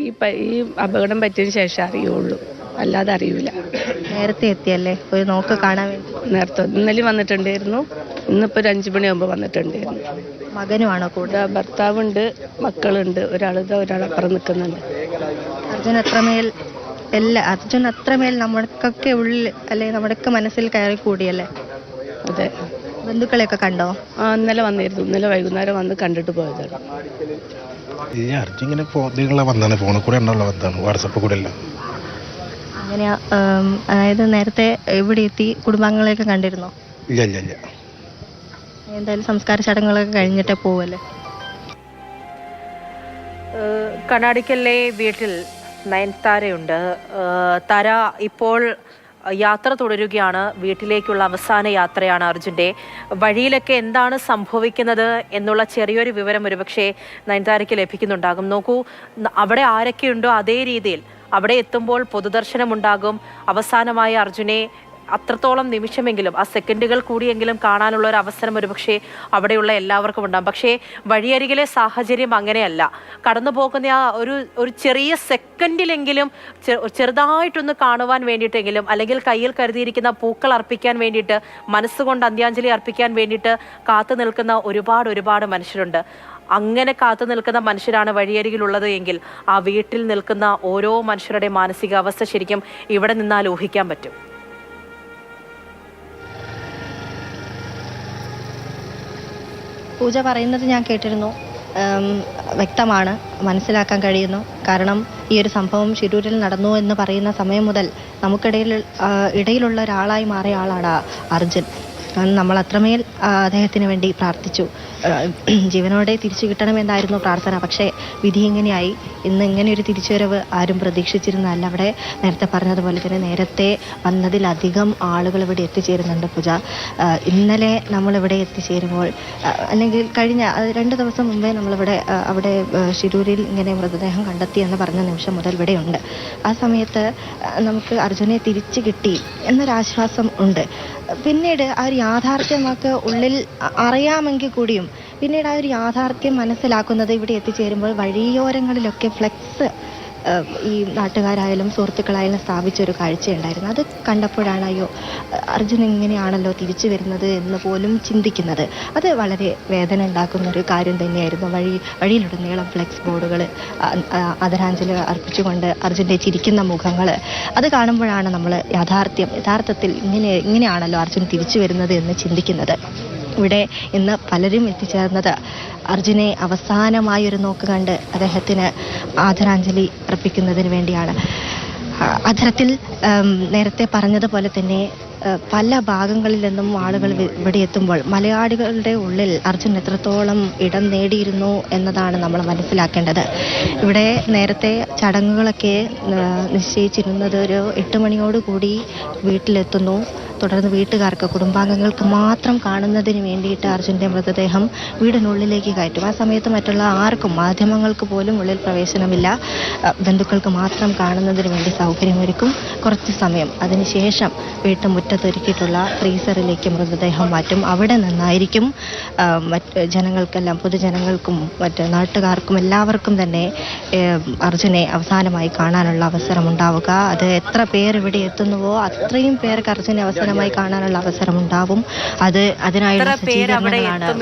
ഈ ഈ അപകടം പറ്റിയതിന് ശേഷം അറിയുള്ളൂ. അല്ലാതെ അറിയൂല. നേരത്തെ എത്തിയല്ലേ? ഒരു നോക്ക് കാണാൻ വേണ്ടി. നേരത്തെ ഇന്നലെ വന്നിട്ടുണ്ടായിരുന്നു. ഇന്നിപ്പോൾ ഒരു അഞ്ചു മണിയാകുമ്പോൾ വന്നിട്ടുണ്ടായിരുന്നു. മകനുമാണോ കൂടെ? ഭർത്താവുണ്ട് മക്കളുണ്ട്. ഒരാളിത് ഒരാളപ്പുറം നിൽക്കുന്നുണ്ട് അർജുൻ അത്രമേൽ എല്ലാ അർജുൻ അത്രമേൽ നമ്മൾക്കൊക്കെ ഉള്ളിൽ അല്ലെ നമ്മുടെയൊക്കെ മനസ്സിൽ കയറി കൂടിയല്ലേ അതെ. ബന്ധുക്കളെയൊക്കെ കണ്ടോ? ആ ഇന്നലെ വന്നിരുന്നു. ഇന്നലെ വൈകുന്നേരം വന്ന് കണ്ടിട്ട് പോയതാണ്. ഈ അർജുൻ ഇങ്ങനെ ഇതിലുള്ള വന്നാണ്. ഫോണിൽ കൂടെ ഉണ്ടുള്ള വന്നാണ്. വാട്സപ്പ് കൂടെ അല്ല അങ്ങനെ അതായത് നേരത്തെ ഇവിടെ എത്തി? കുടുംബാംഗങ്ങളെയൊക്കെ കണ്ടിരുന്നോ? ഇല്ല ഇല്ല ഇല്ല. എന്തായാലും സംസ്കാര ചടങ്ങുകളൊക്കെ കഴിഞ്ഞിട്ടേ പോവല്ലേ? കണാടിക്കല്ലേ കണ്ണാടിക്കലിലെ വീട്ടിൽ നയൻതാരയുണ്ട്. താര തര ഇപ്പോൾ യാത്ര തുടരുകയാണ്. വീട്ടിലേക്കുള്ള അവസാന യാത്രയാണ് അർജുന്റെ. വഴിയിലൊക്കെ എന്താണ് സംഭവിക്കുന്നത് എന്നുള്ള ചെറിയൊരു വിവരം ഒരുപക്ഷെ നയൻതാരയ്ക്ക് ലഭിക്കുന്നുണ്ടാകും. നോക്കൂ അവിടെ ആരൊക്കെയുണ്ടോ അതേ രീതിയിൽ അവിടെ എത്തുമ്പോൾ പൊതുദർശനമുണ്ടാകും. അവസാനമായി അർജുനെ അത്രത്തോളം നിമിഷമെങ്കിലും ആ സെക്കൻഡുകൾ കൂടിയെങ്കിലും കാണാനുള്ള ഒരു അവസരം ഒരുപക്ഷെ അവിടെയുള്ള എല്ലാവർക്കും ഉണ്ടാകും. പക്ഷേ വഴിയരികിലെ സാഹചര്യം അങ്ങനെയല്ല. കടന്നു പോകുന്ന ആ ഒരു ഒരു ചെറിയ സെക്കൻഡിലെങ്കിലും ചെറുതായിട്ടൊന്ന് കാണുവാൻ വേണ്ടിയിട്ടെങ്കിലും അല്ലെങ്കിൽ കയ്യിൽ കരുതിയിരിക്കുന്ന പൂക്കൾ അർപ്പിക്കാൻ വേണ്ടിയിട്ട് മനസ്സുകൊണ്ട് അന്ത്യാഞ്ജലി അർപ്പിക്കാൻ വേണ്ടിയിട്ട് കാത്തു നിൽക്കുന്ന ഒരുപാട് ഒരുപാട് മനുഷ്യരുണ്ട്. അങ്ങനെ കാത്തു നിൽക്കുന്ന മനുഷ്യരാണ് വഴിയരികിലുള്ളത് എങ്കിൽ ആ വീട്ടിൽ നിൽക്കുന്ന ഓരോ മനുഷ്യരുടെ മാനസികാവസ്ഥ ശരിക്കും ഇവിടെ നിന്നാൽ ഊഹിക്കാൻ പറ്റും. പൂജ പറയുന്നത് ഞാൻ കേട്ടിരുന്നു. വ്യക്തമാണ്. മനസ്സിലാക്കാൻ കഴിയുന്നു. കാരണം ഈ ഒരു സംഭവം ഷിരൂരിൽ നടന്നു എന്ന് പറയുന്ന സമയം മുതൽ നമുക്കിടയിൽ ഇടയിലുള്ള ഒരാളായി മാറിയ ആളാണ് അർജുൻ. നമ്മൾ അത്രമേൽ അദ്ദേഹത്തിന് വേണ്ടി പ്രാർത്ഥിച്ചു. ജീവനോടെ തിരിച്ചു കിട്ടണമെന്നായിരുന്നു പ്രാർത്ഥന. പക്ഷേ വിധി ഇങ്ങനെയായി. ഇന്ന് ഇങ്ങനെ ഒരു തിരിച്ചുവരവ് ആരും പ്രതീക്ഷിച്ചിരുന്നതല്ല. അവിടെ നേരത്തെ പറഞ്ഞതുപോലെ തന്നെ നേരത്തെ വന്നതിലധികം ആളുകൾ ഇവിടെ എത്തിച്ചേരുന്നുണ്ട് പൂജ. ഇന്നലെ നമ്മളിവിടെ എത്തിച്ചേരുമ്പോൾ അല്ലെങ്കിൽ കഴിഞ്ഞ രണ്ട് ദിവസം മുമ്പേ നമ്മളിവിടെ അവിടെ ശിരൂരിൽ ഇങ്ങനെ മൃതദേഹം കണ്ടെത്തി എന്ന് പറഞ്ഞ നിമിഷം മുതൽ ഇവിടെയുണ്ട് ആ സമയത്ത് നമുക്ക് അർജുനെ തിരിച്ചു കിട്ടി എന്നൊരാശ്വാസം ഉണ്ട്. പിന്നീട് ആ ഒരു യാഥാർത്ഥ്യം നമുക്ക് ഉള്ളിൽ അറിയാമെങ്കിൽ കൂടിയും പിന്നീട് ആ ഒരു യാഥാർത്ഥ്യം മനസ്സിലാക്കുന്നത് ഇവിടെ എത്തിച്ചേരുമ്പോൾ വഴിയോരങ്ങളിലൊക്കെ ഫ്ലെക്സ് ഈ നാട്ടുകാരായാലും സുഹൃത്തുക്കളായാലും സ്ഥാപിച്ച ഒരു കാഴ്ചയുണ്ടായിരുന്നു. അത് കണ്ടപ്പോഴാണ് അയ്യോ അർജുൻ ഇങ്ങനെയാണല്ലോ തിരിച്ചു വരുന്നത് എന്ന് പോലും ചിന്തിക്കുന്നത്. അത് വളരെ വേദന ഉണ്ടാക്കുന്ന ഒരു കാര്യം തന്നെയായിരുന്നു. വഴി വഴിയിലുടനീളം ഫ്ലെക്സ് ബോർഡുകൾ ആദരാഞ്ജലി അർപ്പിച്ചുകൊണ്ട് അർജുന്റെ ചിരിക്കുന്ന മുഖങ്ങൾ അത് കാണുമ്പോഴാണ് നമ്മൾ യാഥാർത്ഥ്യം യഥാർത്ഥത്തിൽ ഇങ്ങനെ ഇങ്ങനെയാണല്ലോ അർജുൻ തിരിച്ചു വരുന്നത് എന്ന് ചിന്തിക്കുന്നത്. ഇവിടെ ഇന്ന് പലരും എത്തിച്ചേർന്നത്. അർജുനെ അവസാനമായി ഒരു നോക്ക് കണ്ട് അദ്ദേഹത്തിന് ആദരാഞ്ജലി അർപ്പിക്കുന്നതിന് വേണ്ടിയാണ്. അധരത്തിൽ നേരത്തെ പറഞ്ഞതുപോലെ തന്നെ പല ഭാഗങ്ങളിൽ നിന്നും ആളുകൾ ഇവിടെ എത്തുമ്പോൾ മലയാളികളുടെ ഉള്ളിൽ അർജുൻ എത്രത്തോളം ഇടം നേടിയിരുന്നു എന്നതാണ് നമ്മൾ മനസ്സിലാക്കേണ്ടത്. ഇവിടെ നേരത്തെ ചടങ്ങുകളൊക്കെ നിശ്ചയിച്ചിരുന്നത് ഒരു എട്ട് മണിയോടുകൂടി വീട്ടിലെത്തുന്നു. തുടർന്ന് വീട്ടുകാർക്ക് കുടുംബാംഗങ്ങൾക്ക് മാത്രം കാണുന്നതിന് വേണ്ടിയിട്ട് അർജുന്റെ മൃതദേഹം വീടിനുള്ളിലേക്ക് കയറ്റും. ആ സമയത്ത് മറ്റുള്ള ആർക്കും മാധ്യമങ്ങൾക്ക് പോലും ഉള്ളിൽ പ്രവേശനമില്ല. ബന്ധുക്കൾക്ക് മാത്രം കാണുന്നതിന് വേണ്ടി സൗകര്യമൊരുക്കും. കുറച്ച് സമയം. അതിനുശേഷം വീട്ടുമുറ്റത്തൊരുക്കിയിട്ടുള്ള ഫ്രീസറിലേക്ക് മൃതദേഹം മാറ്റും. അവിടെ നിന്നായിരിക്കും. മറ്റ് ജനങ്ങൾക്കെല്ലാം പൊതുജനങ്ങൾക്കും മറ്റ് നാട്ടുകാർക്കും എല്ലാവർക്കും തന്നെ അർജുനെ അവസാനമായി കാണാനുള്ള അവസരം ഉണ്ടാവുക അത് എത്ര പേർ ഇവിടെ എത്തുന്നുവോ അത്രയും പേർക്ക് അർജുനെ അവസാനമായി കാണാനുള്ള അവസരം ഉണ്ടാവും അത് അതിനായുള്ള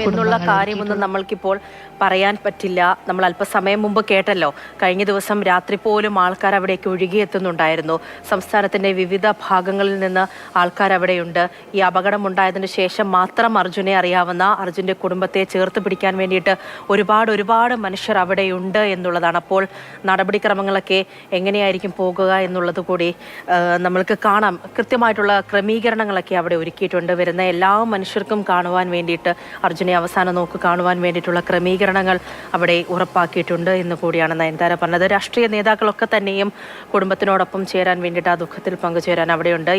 എന്നുള്ള കാര്യമൊന്നും നമ്മൾക്കിപ്പോൾ പറയാൻ പറ്റില്ല. നമ്മൾ അല്പസമയം മുമ്പ് കേട്ടല്ലോ. കഴിഞ്ഞ ദിവസം രാത്രി പോലും ആൾക്കാർ അവിടേക്ക് ഒഴുകിയെത്തുന്നുണ്ടായിരുന്നു സംസ്ഥാനത്തിന്റെ വിവിധ ഭാഗങ്ങളിൽ നിന്ന് ആൾക്കാർ അവിടെയുണ്ട് ഈ അപകടം ഉണ്ടായതിന് ശേഷം മാത്രം അർജുനെ അറിയാവുന്ന അർജുന്റെ കുടുംബത്തെ ചേർത്ത് പിടിക്കാൻ വേണ്ടിയിട്ട് ഒരുപാട് ഒരുപാട് മനുഷ്യർ അവിടെയുണ്ട് എന്നുള്ളതാണ്. അപ്പോൾ നടപടിക്രമങ്ങളൊക്കെ എങ്ങനെയായിരിക്കും പോകുക എന്നുള്ളത് കൂടി നമ്മൾക്ക് കാണാം. കൃത്യമായിട്ടുള്ള ക്രമീകരണങ്ങളൊക്കെ അവിടെ ഒരുക്കിയിട്ടുണ്ട്. വരുന്ന എല്ലാ മനുഷ്യർക്കും കാണുവാൻ വേണ്ടിയിട്ട് അർജുനെ അവസാനം നോക്ക് കാണുവാൻ വേണ്ടിയിട്ടുള്ള ക്രമീകരണങ്ങൾ അവിടെ ഉറപ്പാക്കിയിട്ടുണ്ട് എന്ന് കൂടിയാണ് നയൻതാര പറഞ്ഞത്. രാഷ്ട്രീയ നേതാക്കളൊക്കെ തന്നെയും കുടുംബത്തിനോടൊപ്പം ചേരാൻ വേണ്ടിയിട്ട് ആ ദുഃഖത്തിൽ പങ്കുചേരാൻ അവിടെയുണ്ട്.